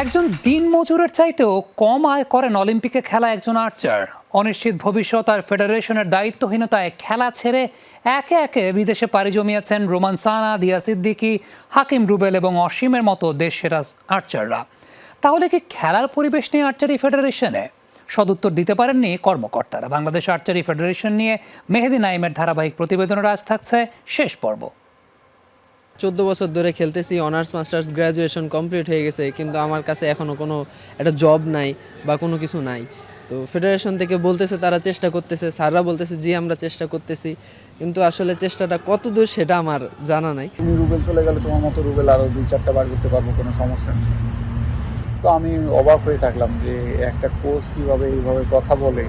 একজন দিন মজুরের চাইতেও কম আয় করেন অলিম্পিকে খেলা একজন আর্চার। অনিশ্চিত ভবিষ্যৎ আর ফেডারেশনের দায়িত্বহীনতায় খেলা ছেড়ে একে একে বিদেশে পাড়ি জমিয়েছেন রোমান সানা দিয়া সিদ্দিকি, হাকিম রুবেল এবং অসীমের মতো দেশেরা আর্চাররা। তাহলে কি খেলার পরিবেশ নিয়ে আর্চারি ফেডারেশনে সদুত্তর দিতে পারেননি কর্মকর্তারা? বাংলাদেশ আর্চারি ফেডারেশন নিয়ে মেহেদি নাইমের ধারাবাহিক প্রতিবেদনের আজ থাকছে শেষ পর্ব। চোদ্দ বছর ধরে খেলতেছি অনার্স মাস্টার্স গ্র্যাজুয়েশন কমপ্লিট হয়ে গেছে, কিন্তু আমার কাছে এখনও কোনো একটা জব নাই বা কোনো কিছু নাই। তো ফেডারেশন থেকে বলতেছে, তারা চেষ্টা করতেছে, স্যাররা বলতেছে, জি, আমরা চেষ্টা করতেছি। কিন্তু আসলে চেষ্টাটা কত দূর সেটা আমার জানা নাই। তুমি রুবেল চলে গেলে তোমার মতো রুবেল আরও দুই, চারটা বার করতে পারব, কোনো সমস্যা নেই। তো আমি অবাক হয়ে থাকলাম যে একটা কোচ কীভাবে এইভাবে কথা বলে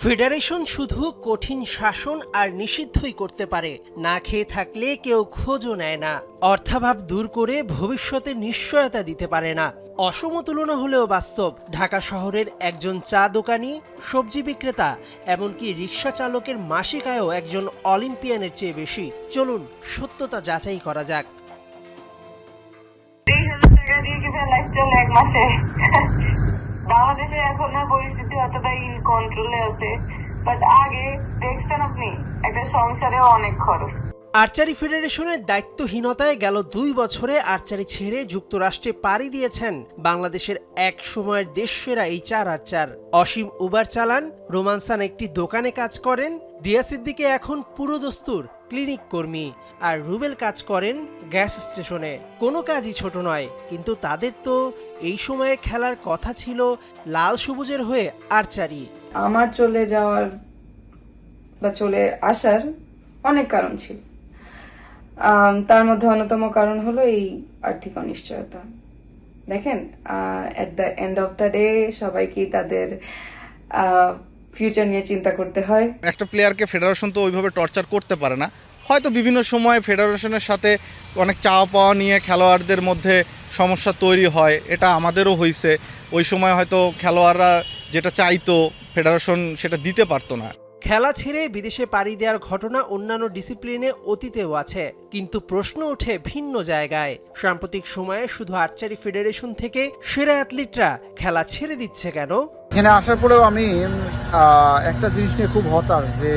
ফেডারেশন শুধু কঠিন শাসন আর নিষিদ্ধই করতে পারে। না খেয়ে থাকলে কেউ খোঁজও নেয় না। অর্থাভাব দূর করে ভবিষ্যতে নিশ্চয়তা দিতে পারে না। অসম তুলনা হলেও বাস্তব। ঢাকা শহরের একজন চা দোকানি, সবজি বিক্রেতা, এমনকি রিক্সা চালকের মাসিক আয়ও একজন অলিম্পিয়ানের চেয়ে বেশি। চলুন সত্যতা যাচাই করা যাক। বাংলাদেশে এখন আর পরিস্থিতি অতটা ইন কন্ট্রোলে আছে বাট আগে দেখছেন আপনি একটা সংসারেও অনেক খরচ আর্চারি ফেডারেশনের দায়িত্বহীনতায় গেল দুই বছরে আর্চারি ছেড়ে যুক্তরাষ্ট্রে পাড়ি দিয়েছেন বাংলাদেশের এক সময়ের দেশসেরা এই চার আর্চার অসীম উবার চালান, রোমানসান একটি দোকানে কাজ করেন। দিয়া সিদ্দিকে এখন পুরোদস্তুর। ক্লিনিক কর্মী। আর রুবেল কাজ করেন গ্যাস স্টেশনে। কোনো কাজই ছোট নয় কিন্তু তাদের তো এই সময়ে খেলার কথা ছিল লাল সবুজের হয়ে আর্চারি। আমার চলে যাওয়ার বা চলে আসার অনেক কারণ ছিল। তার মধ্যে অন্যতম কারণ হলো এই আর্থিক অনিশ্চয়তা। দেখেন at the end of the day সবাইকেই তাদের ফিউচার নিয়ে চিন্তা করতে হয়। একটা প্লেয়ারকে ফেডারেশন তো ওইভাবে টর্চার করতে পারে না। হয়তো বিভিন্ন সময় ফেডারেশনের সাথে অনেক চাওয়া পাওয়া নিয়ে খেলোয়াড়দের মধ্যে সমস্যা তৈরি হয় এটা আমাদেরও হয়েছে ওই সময় হয়তো খেলোয়াড়রা যেটা চাইতো ফেডারেশন সেটা দিতে পারতো না। খেলা ছেড়ে বিদেশে পাড়ি দেওয়ার ঘটনা অন্যান্য ডিসিপ্লিনে অতীতেও আছে কিন্তু প্রশ্ন ওঠে ভিন্ন জায়গায়। সাম্প্রতিক সময়ে শুধু আর্চারি ফেডারেশন থেকে সেরা অ্যাথলিটরা খেলা ছেড়ে দিচ্ছে কেন? এখানে আসার পরেও আমি একটা জিনিস নিয়ে খুব হতাশ যে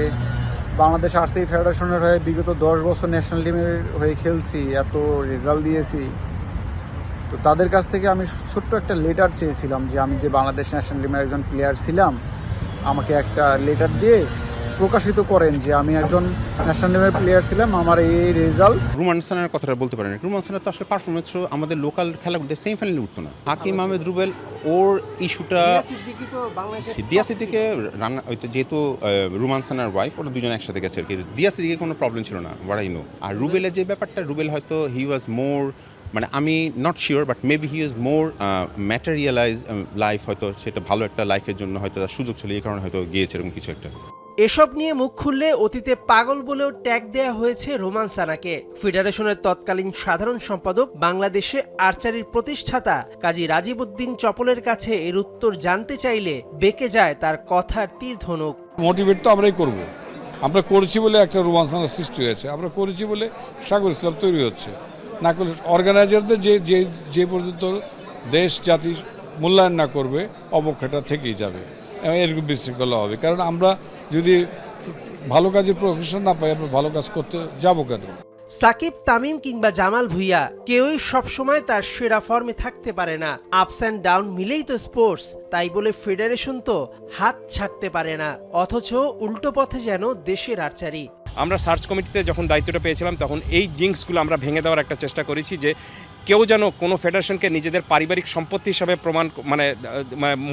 বাংলাদেশ আরসি ফেডারেশনের হয়ে বিগত দশ বছর ন্যাশনাল টিমের হয়ে খেলছি, এত রেজাল্ট দিয়েছি। তো তাদের কাছ থেকে আমি ছোট্ট একটা লেটার চেয়েছিলাম যে আমি যে বাংলাদেশ ন্যাশনাল টিমের একজন প্লেয়ার ছিলাম, আমাকে একটা লেটার দিয়ে প্রকাশিত করেন যে আমি একজন ন্যাশনাল টিমের প্লেয়ার ছিলাম আমার এই রেজাল্ট রুমান সানের কথাটা বলতে পারেন। রুমান সানের তো আসলে পারফরমেন্স আমাদের লোকাল খেলাগুলোতে সেমিফাইনালে উঠতো না। হাকিম আহমেদ রুবেল ওর ইস্যুটা দিয়া সিদ্দিকে রান্না ওই যেহেতু রুমান সানার ওয়াইফ ওরা দুজন একসাথে গেছে আর কি। দিয়া সিদ্দিকে কোনো প্রবলেম ছিল না ওয়ারাই নো আর রুবেলের যে ব্যাপারটা রুবেল হয়তো হি ওয়াজ মোর মানে আমি not sure but maybe he is more materialize life হয়তো সেটা ভালো একটা লাইফের জন্য হয়তো তার সুযোগ ছিল এই কারণে হয়তো গিয়েছে এরকম কিছু একটা। এসব নিয়ে মুখ খুললে অতীতে পাগল বলেও ট্যাগ দেয়া হয়েছে রোমান সানাকে। ফেডারেশনের তৎকালীন সাধারণ সম্পাদক, বাংলাদেশে আর্চারির প্রতিষ্ঠাতা কাজী রাজীব উদ্দিন চপলের কাছে এর উত্তর জানতে চাইলে বেঁকে যায় তার কথার তীর ধনুক। মোটিভেট তো আমরাই করব। আমরা করেছি বলে একটা রোমান্সানের সৃষ্টি হয়েছে। আমরা করেছি বলে সাগর ইসলাম তৈরি হচ্ছে। না করলে অর্গানাইজারদের যে যে যে পর্যন্ত দেশ, জাতি মূল্যায়ন না করবে, অবক্ষয়টা থেকেই যাবে। এরকম বিশৃঙ্খলা হবে। কারণ আমরা যদি ভালো কাজের প্রফেশন না পাই আমরা ভালো কাজ করতে যাব কেন? সাকিব তামিম কিংবা জামাল ভুইয়া কেউই সবসময় তার সেরা ফর্মে থাকতে পারে না। আপস অ্যান্ড ডাউন মিলেই তো স্পোর্টস তাই বলে ফেডারেশন তো হাত ছাড়তে পারে না। অথচ উল্টো পথে যেন দেশের আর্চারি আমরা সার্চ কমিটিতে যখন দায়িত্বটা পেয়েছিলাম তখন এই জিঙ্কসগুলো আমরা ভেঙে দেওয়ার একটা চেষ্টা করেছি যে কেউ যেন কোনো ফেডারেশনকে নিজেদের পারিবারিক সম্পত্তি হিসাবে প্রমাণ মানে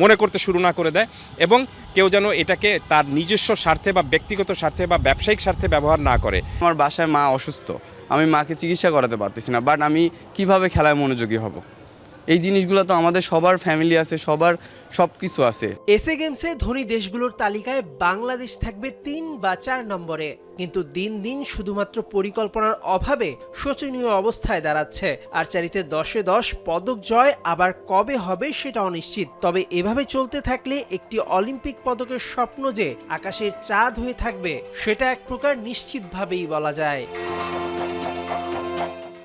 মানে করতে শুরু না করে দেয় এবং কেউ যেন এটাকে তার নিজস্ব স্বার্থে বা ব্যক্তিগত স্বার্থে বা ব্যবসায়িক স্বার্থে ব্যবহার না করে। আমার বাসায় মা অসুস্থ। আমি মাকে চিকিৎসা করাতে পারতেছি না বাট আমি কীভাবে খেলায় মনোযোগী হব? এই জিনিসগুলো তো আমাদের সবার ফ্যামিলি আছে, সবার সব কিছু আছে। এসএ গেমসে ধনী দেশগুলোর তালিকায় বাংলাদেশ থাকবে তিন বা চার নম্বরে। কিন্তু দিন দিন শুধুমাত্র পরিকল্পনার অভাবে শোচনীয় অবস্থায় দাঁড়াচ্ছে। আর্চারিতে দশে দশ পদক জয় আবার কবে হবে সেটা অনিশ্চিত। তবে এভাবে চলতে থাকলে একটি অলিম্পিক পদকের স্বপ্ন যে আকাশের চাঁদ হয়ে থাকবে, সেটা এক প্রকার নিশ্চিতভাবেই বলা যায়।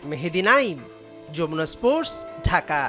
মেহেদি নাইম। যমুনা স্পোর্টস ঢাকা।